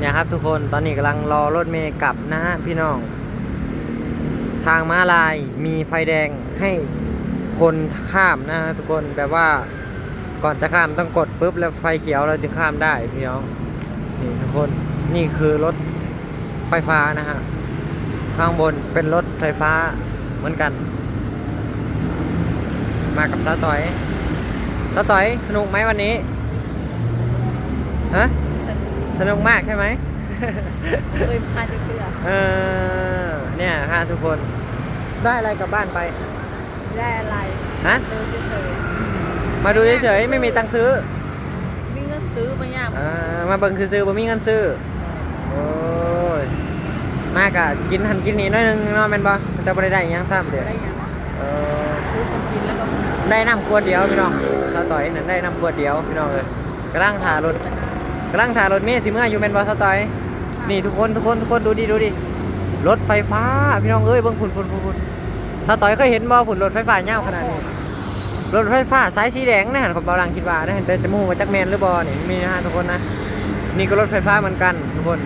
เนี่ยครับทุกคนตอนนี้กำลังรอรถเมย์กลับนะฮะพี่น้อง ทางม้าลายมีไฟแดงให้คนข้ามนะฮะทุกคนแบบว่าก่อนจะข้ามต้องกดปุ๊บแล้วไฟเขียวเราจะข้ามได้พี่น้องนี่ทุกคนนี่คือรถไฟฟ้านะฮะข้างบนเป็นรถไฟฟ้าเหมือนกัน มากับสาต่อยสาต่อยสนุกไหมวันนี้ฮะ สนุกมากใช่ไหมเคยพาเพื่อเออเนี่ยฮะทุกคน ได้อะไรกลับบ้านไป ได้อะไรฮะเดินเฉยมาดูเฉยๆไม่มีตังค์ซื้อๆมีเงินซื้อมายากอ่ามาเบิ่งคือซื้อบ่มีเงินซื้อโอ้ยมากอะกินหันกินนี่หน้อยหนึงเนาะแม่นบ่แต่บ่ได้ได้หยังซ้ำเดี๋ยวได้ยังเออซื้อของกินแล้วก็ได้น้ำขวดเดียวพี่น้องสาวต่อยนั่นได้น้ำขวดเดียวพี่น้องเอ้ยกำลังถ่ารถ กำลังถ่ารถเมล์สิเมื่ออยู่แม่นบ่สาวต่อยนี่ทุกคนทุกคนทุกคนดูดิดูดิรถไฟฟ้าพี่น้องเอ้ยเบิ่งพุ่นพุ่นพุ่นพุ่นสาวต่อยเคยเห็นบ่พุ่นรถไฟฟ้ายาวขนาดนี้รถไฟฟ้าสายสีแดงนะฮะผมกำลังคิดว่านะฮะแต่จมูกมาจากแมนหรือบ่นี่มีนะฮะทุกคนนะนี่ก็รถไฟฟ้าเหมือนกันทุกคน